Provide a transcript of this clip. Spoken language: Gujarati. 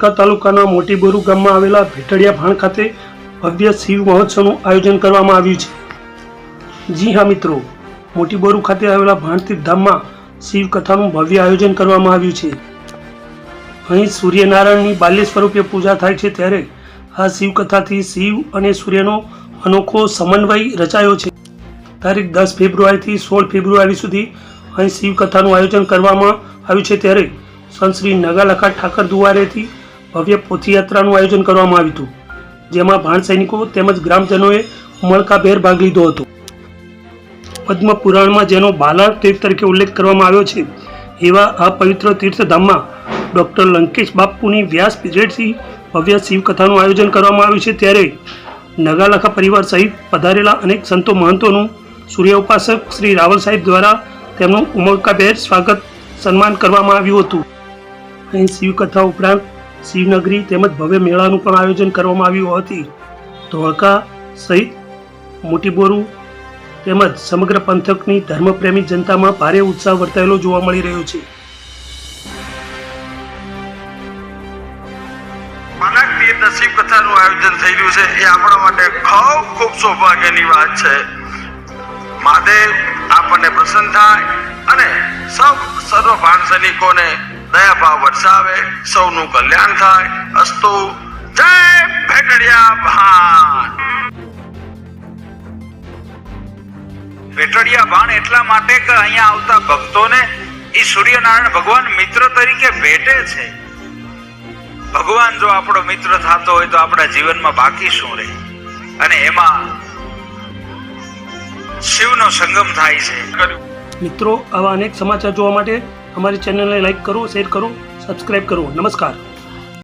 ધોળકા તાલુકાના મોટી બોરુ ગામમાં આવેલા ભેટડિયા ભાણ ખાતે ભવ્ય શિવ મહોત્સવનું આયોજન કરવામાં આવ્યું છે. જી હા મિત્રો મોટી બોરુ ખાતે આવેલા ભાણતીર્થ ધામમાં શિવ કથાનું ભવ્ય આયોજન કરવામાં આવ્યું છે. અહીં સૂર્યનારાયણની બાલ્ય સ્વરૂપે પૂજા થાય છે ત્યારે આ શિવકથાથી શિવ અને સૂર્યનો અનોખો સમન્વય રચાયો છે. તારીખ દસ ફેબ્રુઆરીથી સોળ ફેબ્રુઆરી સુધી અહીં શિવકથાનું આયોજન કરવામાં આવ્યું છે ત્યારે સંત શ્રી નગાલખા ઠાકર દુવારેથી ભવ્ય પોથીયાત્રાનું આયોજન કરવામાં આવ્યું હતું, જેમાં ભાણ સૈનિકો તેમજ ગ્રામજનોએ ઉમળકાભેર ભાગ લીધો હતો. પદ્મ પુરાણમાં જેનો બાલાર તીર્થ તરીકે ઉલ્લેખ કરવામાં આવ્યો છે, એવા આ પવિત્ર તીર્થધામમાં ડૉક્ટર લંકેશ બાપુની વ્યાસ પીરિયડથી ભવ્ય શિવકથાનું આયોજન કરવામાં આવ્યું છે, ત્યારે નગાલખા પરિવાર સહિત પધારેલા અનેક સંતો મહંતોનું સૂર્ય ઉપાસક શ્રી રાવલ સાહેબ દ્વારા તેમનું ઉમળકાભેર સ્વાગત સન્માન કરવામાં આવ્યું હતું. અહીં શિવકથા ઉપરાંત શિવનગરી તેમજ ભવ્ય મેળાનું પણ આયોજન કરવામાં આવ્યું હતી. ધોળકા સહિત મોટીબોરુ તેમજ સમગ્ર પંથકની ધર્મપ્રેમી જનતામાં ભારે ઉત્સાહ વર્તાયેલો જોવા મળી રહ્યો છે. નસીબ કથાનું આયોજન થઈ રહ્યું છે. એ આપણા માટે ખૂબ ખૂબ સૌભાગ્યની વાત છે. મહાદેવ, આપણને પ્રસન્ન થાય અને સૌ, સર્વ ભાન સૈનિકોને દયા ભાવ વરસાવે, સૌનું કલ્યાણ થાય. અસ્તુ, જય ભેટડિયા ભાન. ભેટડિયા ભાન એટલા માટે કે અહીંયા આવતા ભક્તોને એ સૂર્યનારાયણ ભગવાન મિત્ર તરીકે ભેટે છે. ભગવાન જો આપણો મિત્ર થતો હોય તો આપણા જીવનમાં બાકી શું રહે? અને એમાં શિવનો સંગમ થાય છે. મિત્રો, આવા અનેક સમાચાર જોવા માટે અમારી ચેનલને લાઈક કરો શેર કરો સબસ્ક્રાઈબ કરો. નમસ્કાર.